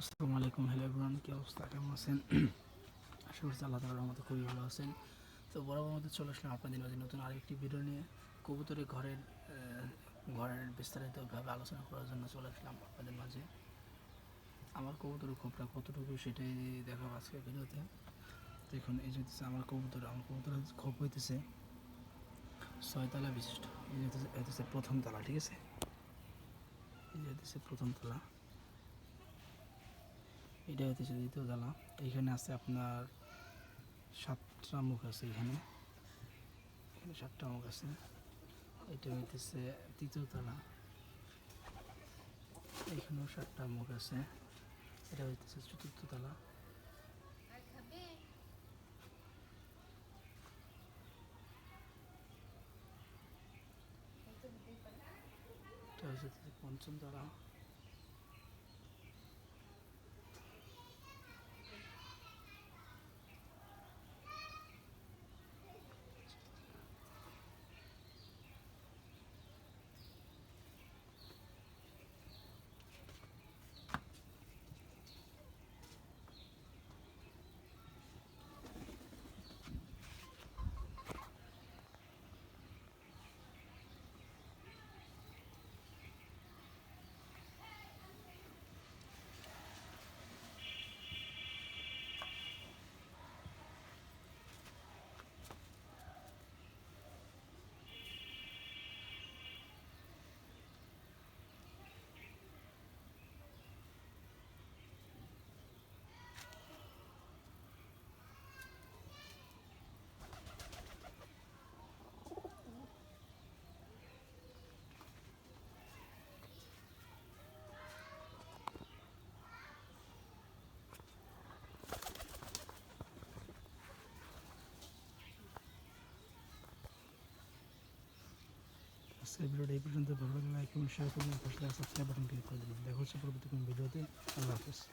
আসসালামু আলাইকুম, hello everyone, কী অবস্থা? কেমন আছেন? আশা করছি আল্লাহ তালার মতো খুবই ভালো আছেন। তো বরাবর মধ্যে চলে আসলাম আপনাদের মাঝে নতুন আরেকটি ভিডিও নিয়ে। কবুতরের ঘরের ঘরের বিস্তারিতভাবে আলোচনা করার জন্য চলে আসলাম আপনাদের মাঝে। আমার কবুতরের খোপটা কতটুকু সেটাই দেখাবো আজকে ভিডিওতে। দেখুন, এই যে আমার কবুতর, আমার কবুতরের খোপ হইতেছে ছয়তলা বিশিষ্ট। এই যে হইতেছে প্রথম তলা, ঠিক আছে? এই যে হইতেছে প্রথম তলা। এটা হইতেছে দ্বিতীয় তলা এইখানে আছে আপনার সাতটা মুখ আছে এখানে। এখানে সাতটা মুখ আছে। এটা হইতেছে তৃতীয় তলা এখানেও সাতটা মুখ আছে। এটা হইতেছে চতুর্থ তলা এটা হচ্ছে পঞ্চম তলা আজকের ভিডিওটা এই পর্যন্ত। ভালো লাগলে লাইক এবং শেয়ার করবেন। পাশে সাবস্ক্রাইব বাটন ক্লিক করে দেবেন। দেখা হচ্ছে পরবর্তী কোনো ভিডিওতে। আল্লাহ হাফেজ।